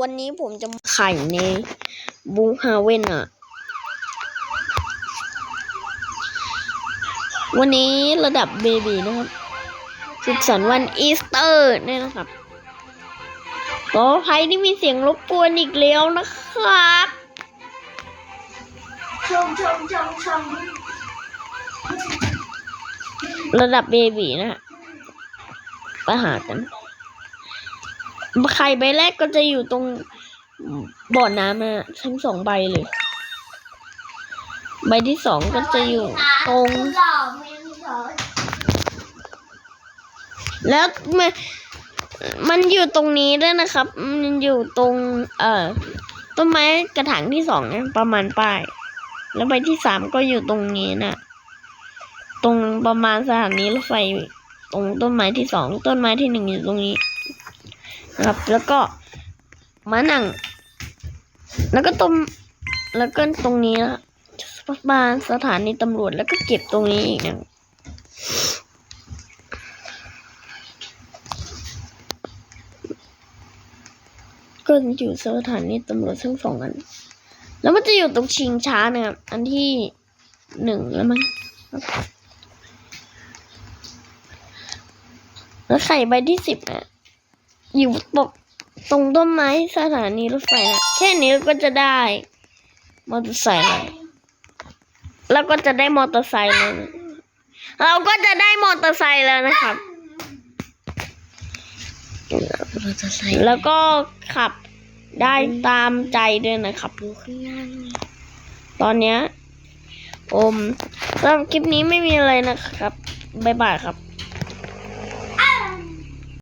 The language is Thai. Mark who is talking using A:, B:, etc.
A: วันนี้ผมจะมาไข่ในบูฮาเว่นอะ วันนี้ระดับเบบีนะครับสุขสันต์วันอีสเตอร์เนี่ยนะครับ ขออภัยที่มีเสียงรบกวนอีกแล้วนะครับ
B: ชมชมชมชม
A: ระดับเบบีนะฮะไปหากัน ไข่ใบแรกก็จะอยู่ตรงบ่อน้ำนะทั้งสองใบเลย ใบที่สองก็จะอยู่ตรง แล้วมันมันอยู่ตรงนี้ด้วยนะครับ มันอยู่ตรง เอ่อต้นไม้กระถางที่สองนะประมาณป้าย แล้วใบที่สามก็อยู่ตรงนี้นะตรงประมาณสถานีรถไฟตรงต้นไม้ที่สองต้นไม้ที่หนึ่งอยู่ตรงนี้ ครับแล้วก็มาหนังแล้วก็ต้นแล้วก็ตรงนี้นะประมาณสถานีตำรวจแล้วก็เก็บตรงนี้อีกนะก็อยู่สถานีตำรวจทั้งสองอัน แล้วมันจะอยู่ตรงชิงช้านะครับ อันที่หนึ่งแล้วมั้งแล้วไข่ใบที่สิบอะ อยู่ตกตรงต้นไม้สถานีรถไฟนะแค่นี้ก็จะได้ มอเตอร์ไซค์แล้วแล้วก็จะได้มอเตอร์ไซค์แล้วนะเราก็จะได้มอเตอร์ไซค์แล้วนะครับ
B: เราจะใส่
A: แล้วก็ขับได้ตามใจด้วยนะครับ
B: ดูข้างล่าง
A: ตอนเนี้ยอมสำหรับคลิปนี้ไม่มีอะไรนะครับ บ๊ายบายครับ